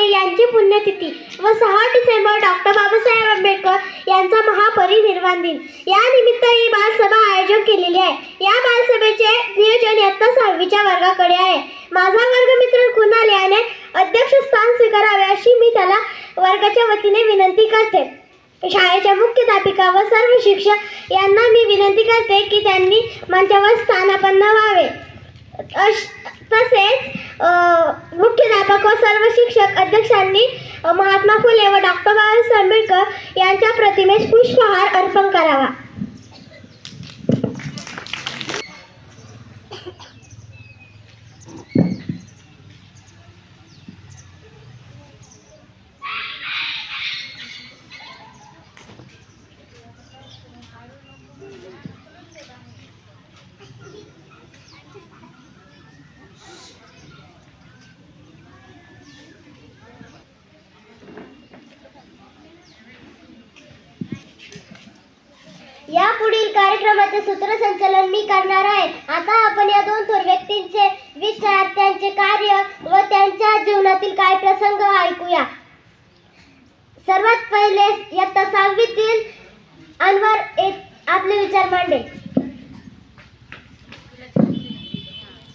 यांची पुण्यतिथी व सहा डिसेंबर डॉक्टर बाबासाहेब आंबेडकर यांचा महापरिनिर्वाण दिन. या निमित्त ही बालसभा आयोजन केलेली आहे. या बालसभेचे नियोजन इयत्ता सहावीच्या वर्गाकडे आहे. माझा वर्गमित्र कुणाल याने अध्यक्षस्थान स्वीकारावे अशी मी त्याला वर्गाच्या वतीने विनंती करते. शाळेच्या मुख्याध्यापिका व सर्व शिक्षक यांना मी विनंती करते की त्यांनी मंचावर स्थानापन्न व्हावे. तसेच अ, सर्व शिक्षक अध्यक्षांनी महात्मा फुले व डॉक्टर बाबासाहेब आंबेडकर यांच्या प्रतिमेस पुष्पहार अर्पण करावा. या पुढील कार्यक्रमाचे सूत्रसंचालन मी करणार आहे. आता आपण या दोन थोर व्यक्तींचे विचार त्यांचे कार्य व त्यांच्या जीवनातील काय प्रसंग ऐकूया. सर्वात पहिले इयत्ता सहावीतील अनवर एक आपले विचार मांडे.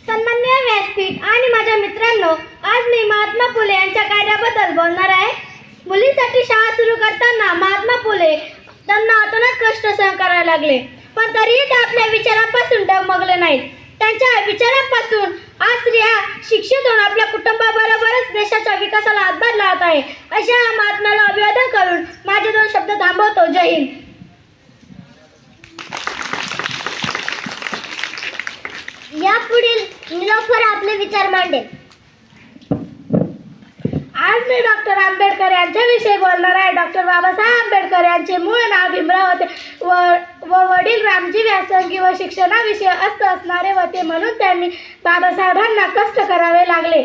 सन्मान्य व्यासपीठ आणि माझ्या मित्रांनो आज मी महात्मा फुले यांच्या कार्याबद्दल बोलणार आहे. मुलींसाठी शाळा सुरू करताना महात्मा फुले त्यांना कष्ट सहन करायला लागले. पण तरीही ते आपल्या विचारांपासून डगमगले नाहीत. त्यांच्या विचारांपासून आज स्त्रिया शिक्षित होऊन आपल्या कुटुंबाबरोबरच देशाच्या विकासाला हातभार लावत आहे. अशा महात्म्याला अभिवादन करून माझे दोन शब्द थांबवतो. जय हिंद. यापुढील निलोफर आपले विचार मांडेल. आज मी डॉक्टर आंबेडकर यांच्याविषयी बोलणार आहे. डॉक्टर बाबासाहेब आंबेडकर यांचे मूळ नाव भीमराव होते. व व वडील रामजी व्यासंगी व शिक्षणाविषयी अस्त असणारे होते म्हणून त्यांनी बाबासाहेबांना कष्ट करावे लागले.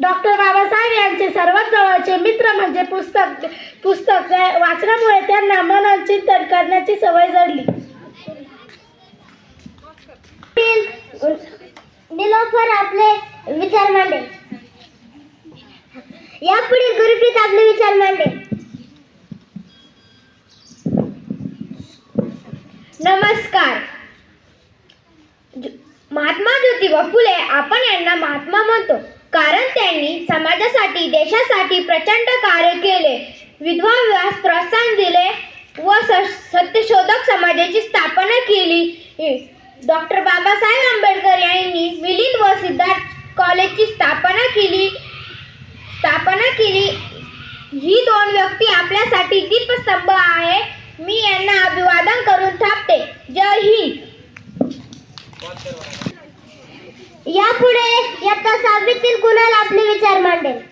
डॉक्टर बाबासाहेब यांचे सर्वात जवळचे मित्र म्हणजे पुस्तक पुस्तक त्या- वाचनामुळे त्यांना मनन चिंतन करण्याची सवय जडली. निलोफर आपले विचार मांडे. यापुढे गुरुप्रीत आपले विचार मांडे. नमस्कार. महात्मा ज्योतिबा फुले आपण यांना महात्मा म्हणतो. कारण त्यांनी समाजासाठी देशासाठी प्रचंड कार्य केले. विधवा विवाहास प्रोत्साहन दिले व स- सत्यशोधक समाजाची स्थापना केली. डॉक्टर बाबासाहेब आंबेडकर यांनी मिलिंद व सिद्धार्थ कॉलेजची स्थापना केली. स्थापना केली. ही दोन व्यक्ती आपल्यासाठी दीपस्तंभ आहे. मी यांना अभिवादन करून थांबते. जय हिंद. यापुढे इयत्ता सहावीतील कुणाल आपले विचार मांडेल?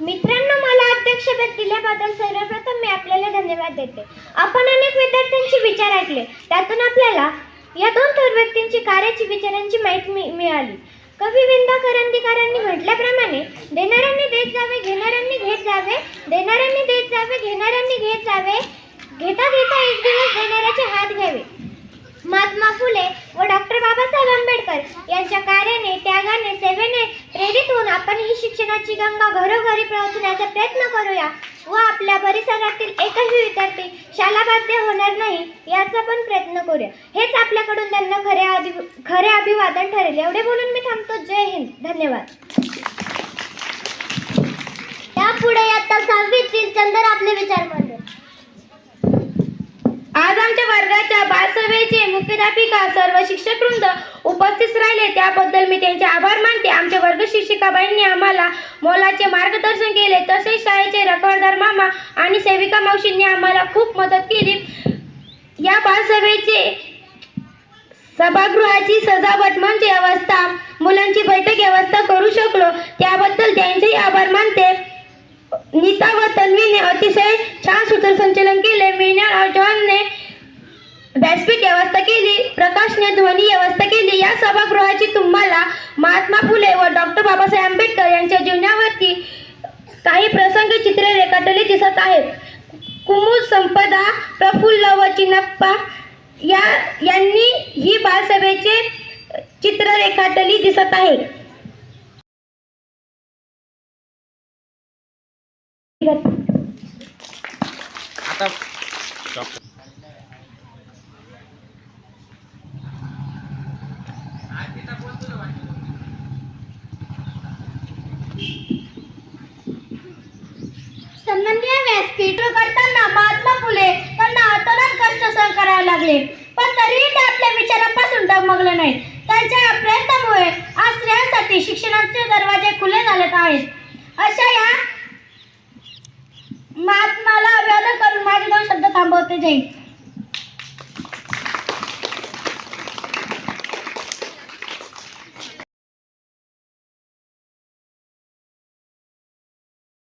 मित्रांनो मला अध्यक्षपद दिल्याबद्दल सर्वप्रथम आपल्याला धन्यवाद देते. आपण अनेक विद्यार्थ्यांचे विचार ऐकले. त्यातून आपल्याला या दोन थोर व्यक्तींची कार्याची विचारांची माहिती मि- मिळाली. कवी विंदा करंदीकरांनी म्हटल्याप्रमाणे देणाऱ्यांनी देत जावे घेणाऱ्यांनी घेत जावे देणाऱ्यांनी देत जावे घेणाऱ्यांनी घेत जावे घेता घेता एक दिवस देणाऱ्याचे हात घ्यावे. महात्मा फुले व डॉक्टर बाबासाहेब आंबेडकर यांच्या कार्याने त्यागाने सेवेने आपण ही शिक्षणाची गंगा घरोघरी पोहोचण्याचा प्रयत्न करूया व आपल्या परिसरातील एकही विद्यार्थी शालाबाध्य होणार नाही याचा पण प्रयत्न करूया. हेच आपल्याकडून त्यांना खरे अभि खरे अभिवादन ठरेल. एवढे बोलून मी थांबतो. जय हिंद. धन्यवाद. यापुढे आता सहावीतील चंदर आपले विचार म्हणून आज आमच्या सभेचे मुख्याध्यापिका सर्व शिक्षक वृंद उपस्थित राहिले. त्याबद्दल मी त्यांचे आभार मानते. आमच्या वर्ग शिक्षिकाबाईंनी आम्हाला मोलाचे मार्गदर्शन केले. तसेच शाळेचे रखवालदार मामा आणि सेविका मावशींनी आम्हाला खूप मदत केली. या बालसभेचे सभागृहाची सजावट म्हणजे अवस्था. मुलांची बैठक व्यवस्था करू शकलो. त्याबद्दल त्यांचेही आभार मानते. नीता व तन्वीने अतिशय छान सूत्रसंचलन केले. मीना जॉनने व्यासपीठ व्यवस्था केली प्रकाशने ध्वनी व्यवस्था केली. या सभागृहाची तुम्हाला महात्मा फुले व डॉक्टर बाबासाहेब आंबेडकर यांच्या जीवनावरती काही प्रसंग चित्रे रेखाटले दिसत आहेत. कुमुद संपदा प्रफुल्ल व चिनप्पा या यांनी ही बालसभेचे चित्र रेखाटली दिसत आहे. आता सन्माननीय व्यासपीठ करताना महात्मा फुले त्यांना अतोनात कष्ट सहन करावे लागले. पण तरीही ते आपल्या विचारांपासून डगमगले नाहीत. त्यांच्या प्रयत्नामुळे आज स्त्रियांसाठी शिक्षणाचे दरवाजे खुले झालेत आहेत. अशा या महात्माला अभिवादन करून माझे दोन शब्द थांबवते जाईल